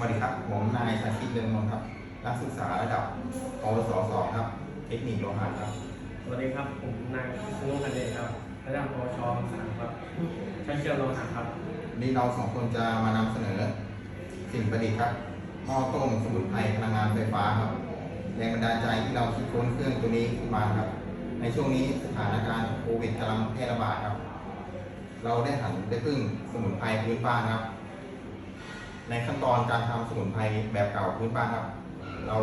วัสดีครับ ผมนายชาคิดเรืองนนท์ครับ นักศึกษาระดับปวสสองครับ เทคนิคโลหะครับ สวัสดีครับ ผมนายสุนุพันเดชครับ ระดับปวชสามครับช่างเชื่อมโลหะครับวันนี้เราสองคนจะมานำเสนอ สิ่งประดิษฐ์ครับหม้อต้มสมุนไพรพลังงานไฟฟ้าครับแรงบันดาลใจที่เราคิดค้นเครื่องตัวนี้ขึ้นมาครับ ในช่วงนี้สถานการณ์โควิดกำลังแพร่ระบาดครับ เราได้หันไปพึ่งสมุนไพรพื้นบ้านครับ ในขั้นตอนการทำสมุนไพรแบบเก่าพื้นบ้านครับ เรา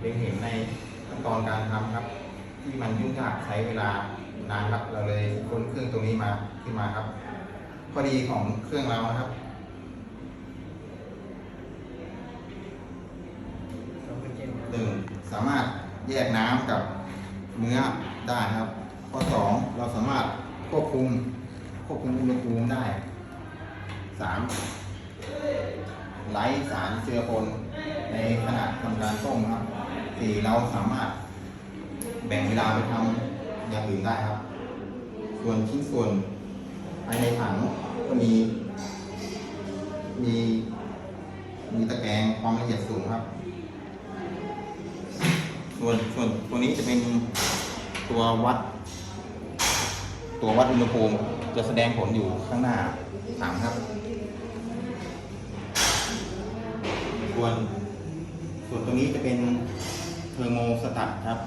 เล็งเห็นในขั้นตอนการทำครับ ที่มันยุ่งยากใช้เวลานานครับเราเลยค้นเครื่องตรงนี้มาขึ้นมาครับข้อดีของเครื่องเรานะครับหนึ่งสามารถแยกน้ำกับเนื้อได้ครับข้อสองเราสามารถควบคุมควบคุมอุณหภูมิได้สาม ไร้สารเจือปนในขณะทำการต้มครับสี่เราสามารถแบ่งเวลาไปทำอย่างอื่นได้ครับ ส่วนชิ้นส่วนภายในถังก็มี มีมีตะแกรงความละเอียดสูงครับ ส่วนส่วนตัวนี้จะเป็นตัววัด ตัววัดอุณหภูมิจะแสดงผลอยู่ข้างหน้าถังครับ ส่วนส่วนตัวนี้จะเป็นเทอร์โมสตัตครับ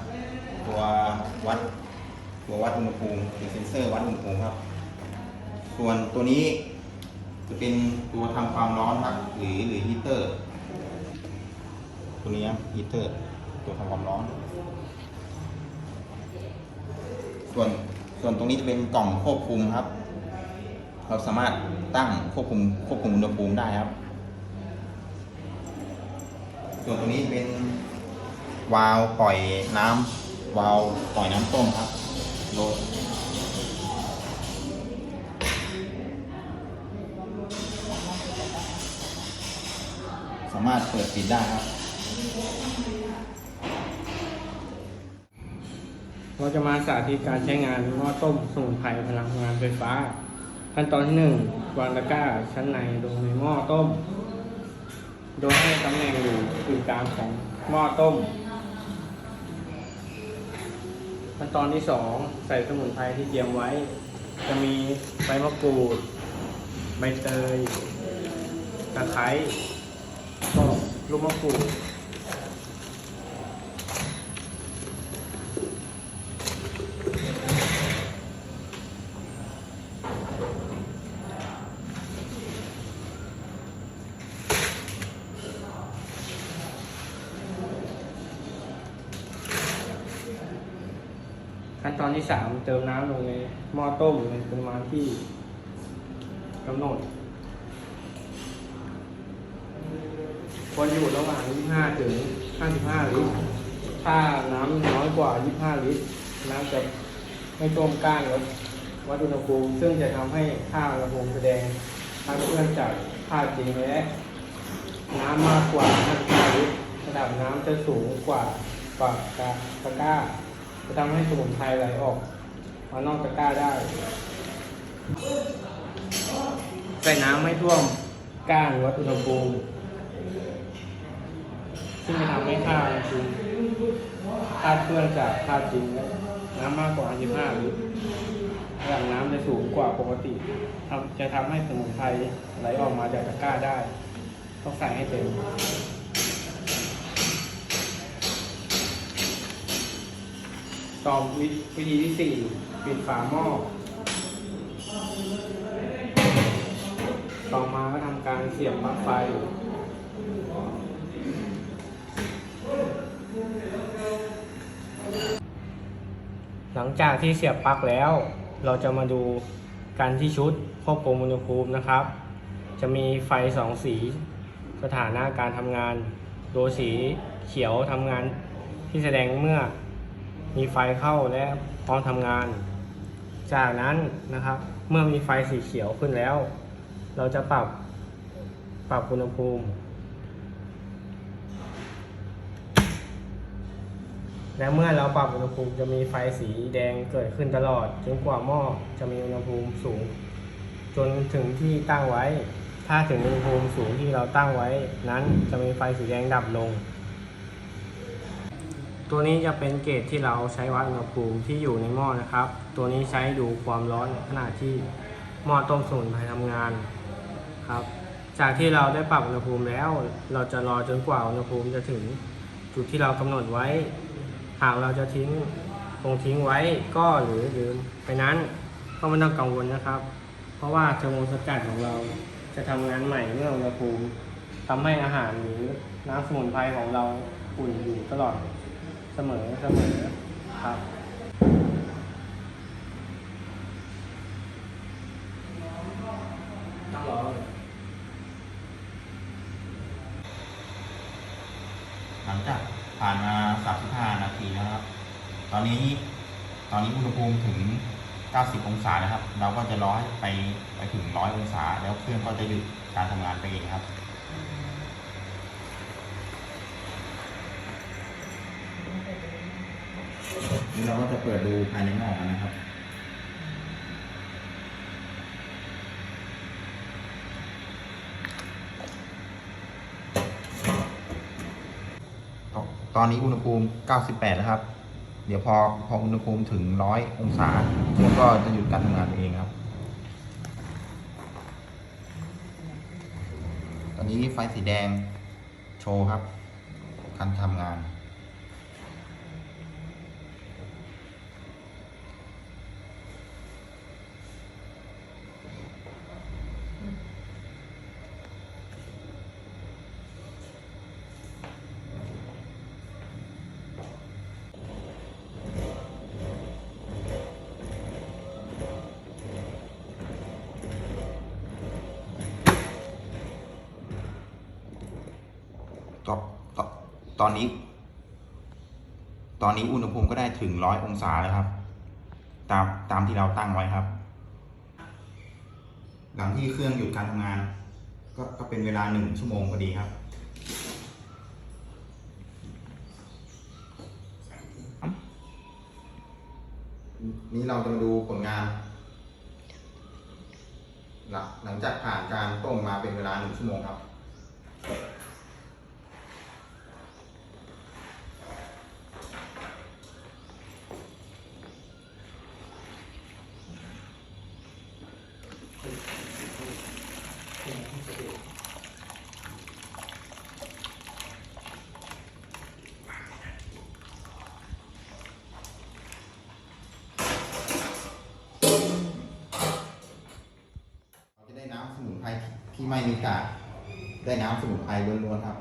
ตัววัดตัววัดอุณหภูมิเป็นเซ็นเซอร์วัดอุณหภูมิครับ ส่วนตัวนี้จะเป็นตัวทำความร้อนครับ หรือหรือฮีเตอร์ ตัวนี้ครับฮีเตอร์ ตัวทำความร้อน ส่วนส่วนตรงนี้จะเป็นกล่องควบคุมครับ เราสามารถตั้งควบคุมควบคุมอุณหภูมิได้ครับ ส่วนตรงนี้เป็นวาล์วปล่อยน้ำวาล์วปล่อยน้ำต้มครับโหลดสามารถเปิดปิดได้ครับ เราจะมาสาธิตการใช้งานหม้อต้มสมุนไพรพลังงานไฟฟ้า ขั้นตอนที่หนึ่งวางตะกร้าชั้นในลงในหม้อต้ม โดยให้ตำแหน่งอยู่กึ่งกลางของหม้อต้ม ขั้นตอนที่สองใส่สมุนไพรที่เตรียมไว้ จะมีใบมะกรูด ใบเตยตะไคร้ก็ลูกมะกรูด นตอนที่สามเติมน้ำลงในหม้อต้มในปริมาณที่กำหนดควรอยู่ระหว่าง 25 ถึง 55 ลิตร ถ้าน้ำน้อยกว่า 25 ลิตร น้ำจะไม่ต้มก้านลดวัดอุณหภูมิ ซึ่งจะทำให้ค่าอุณหภูมิแสดงคาดเคลื่อนจากค่าจริงและน้ำมากกว่า 55 ลิตร ระดับน้ำจะสูงกว่ากว่ากกาตะกร้า จะทำให้สมุนไพรไหลออกมานอกตะกร้าได้ ใส่น้ำไม่ท่วมก้านวัดอุณหภูมิซึ่งจะทำให้ค่าอุณหภูมิคาดเคลื่อนจากค่าจริงน้ำมากกว่า15ลิตรระดับน้ำจะสูงกว่าปกติทำจะทำให้สมุนไพรไหลออกมาจากตะกร้าได้ ต้องใส่ให้เต็ม ต่อวิวิธีที่สี่ปิดฝาหม้อ ต่อมาก็ทำการเสียบปลั๊กไฟ หลังจากที่เสียบปลั๊กแล้ว เราจะมาดูการที่ชุดควบคุมอุณหภูมินะครับ จะมีไฟสองสี สถานะการทำงาน โดยสีเขียวทำงานที่แสดงเมื่อ มีไฟเข้าและพร้อมทำงาน จากนั้นนะครับ เมื่อมีไฟสีเขียวขึ้นแล้ว เราจะปรับปรับอุณหภูมิ และเมื่อเราปรับอุณหภูมิจะมีไฟสีแดงเกิดขึ้นตลอด จนกว่าหม้อจะมีอุณหภูมิสูง จนถึงที่ตั้งไว้ ถ้าถ้าถึงอุณหภูมิสูงที่เราตั้งไว้ นั้นจะมีไฟสีแดงดับลง ตัวนี้จะเป็นเกจที่เราใช้วัดอุณหภูมิที่อยู่ในหม้อนะครับ ตัวนี้ใช้ดูความร้อนขณะที่หม้อต้มสมุนไพรทำงานครับ จากที่เราได้ปรับอุณหภูมิแล้ว เราจะรอจนกว่าอุณหภูมิจะถึงจุดที่เรากำหนดไว้ หากเราจะทิ้งคงทิ้งไว้ก็หรือลืมไปนั้นก็ไม่ต้องกังวลนะครับ เพราะว่าเทอร์โมสกัดของเราจะทำงานใหม่เมื่ออุณหภูมิทำให้อาหารหรือน้ำสมุนไพรของเราอุ่นอยู่ตลอด เสมอเสมอครับต้องรอหลังจากผ่านมา35นาทีแล้วครับ ตอนนี้ ตอนนี้อุณหภูมิถึง 90 องศานะครับ เราก็จะรอให้ไปไปถึง 100 องศา แล้วเครื่องก็จะหยุดการทำงานไปเองครับ นี่เราก็จะเปิดดูภายในหม้อกันนะครับตอนนี้อุณหภูมิ 98นะครับ เดี๋ยวพอพออุณหภูมิถึง 100 องศาเครื่องก็จะหยุดการทำงานเองครับ ตอนนี้ไฟสีแดงโชว์ครับการทำงาน ตอนนี้ ตอนนี้อุณหภูมิก็ได้ถึงร้อยองศาแล้วครับ ตามตามที่เราตั้งไว้ครับ หลังที่เครื่องหยุดการทำงาน ก็ก็เป็นเวลาหนึ่งชั่วโมงพอดีครับนี่เราจะมาดูผลงานหลังหลังจากผ่านการต้มมาเป็นเวลาหนึ่งชั่วโมงครับ จะได้น้ำสมุนไพรที่ไม่มีกากได้น้ำสมุนไพรล้วนๆครับ